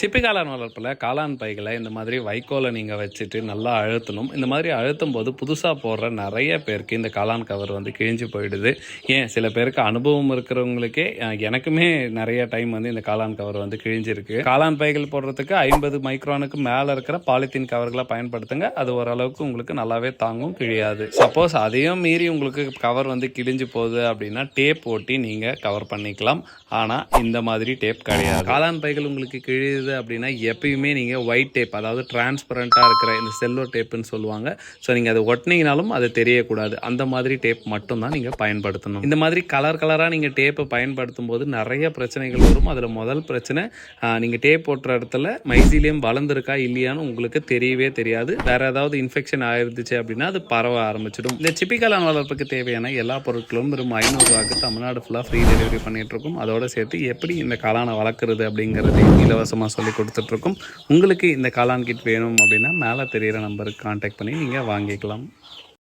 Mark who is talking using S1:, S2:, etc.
S1: சிப்பி காளான் வளர்ப்பில் காளான் பைகளை இந்த மாதிரி வைக்கோலை நீங்கள் வச்சுட்டு நல்லா அழுத்தணும். இந்த மாதிரி அழுத்தும் போது புதுசாக போடுற நிறைய பேருக்கு இந்த காளான் கவர் வந்து கிழிஞ்சு போயிடுது. ஏன்? சில பேருக்கு அனுபவம் இருக்கிறவங்களுக்கே எனக்குமே நிறைய டைம் வந்து இந்த காளான் கவர் வந்து கிழிஞ்சிருக்கு. காளான் பைகள் போடுறதுக்கு ஐம்பது மைக்ரானுக்கு மேலே இருக்கிற பாலித்தீன் கவர்களை பயன்படுத்துங்க. அது ஓரளவுக்கு உங்களுக்கு நல்லாவே தாங்கும் கிழியாது. சப்போஸ் அதையும் மீறி உங்களுக்கு கவர் வந்து கிழிஞ்சு போகுது அப்படின்னா டேப் ஓட்டி நீங்கள் கவர் பண்ணிக்கலாம். ஆனால் இந்த மாதிரி டேப் கிடையாது. காளான் பைகள் உங்களுக்கு கிழியுது அப்படின்னா எப்பயுமே நீங்கள் ஒயிட் டேப் அதாவது டிரான்ஸ்பரண்ட்டாக இருக்கிற இந்த செல்லோ டேப்புன்னு சொல்லுவாங்க. ஸோ நீங்கள் அதை ஒட்டினீங்கனாலும் அது தெரியக்கூடாது. அந்த மாதிரி டேப் மட்டும்தான் நீங்கள் பயன்படுத்தணும். இந்த மாதிரி கலர் கலராக நீங்கள் டேப்பை பயன்படுத்தும் போது நிறைய பிரச்சனைகள் வரும். அதில் முதல் பிரச்சனை நீங்கள் டேப் போட்டுற இடத்துல மைசிலியம் வளர்ந்துருக்கா இல்லையான்னு உங்களுக்கு தெரியவே தெரியாது. வேற ஏதாவது இன்ஃபெக்ஷன் ஆயிருந்துச்சு அப்படின்னா அது பரவ ஆரம்பிச்சிடும். இந்த சிப்பிக்கலான் வளர்ப்புக்கு தேவையான எல்லா பொருட்களும் வெறும் ஐநூறுரூவாக்கு தமிழ்நாடு ஃபுல்லாக ஃப்ரீ டெலிவரி பண்ணிட்டு இருக்கோம். அதோட சேர்த்து எப்படி இந்த காளானை வளர்க்குறது அப்படிங்கிறது இலவசமாக சொல்லி கொடுத்துட்ருக்கோம். உங்களுக்கு இந்த காளான் கிட் வேணும் அப்படின்னா மேலே தெரியிற நம்பருக்கு காண்டாக்ட் பண்ணி நீங்கள் வாங்கிக்கலாம்.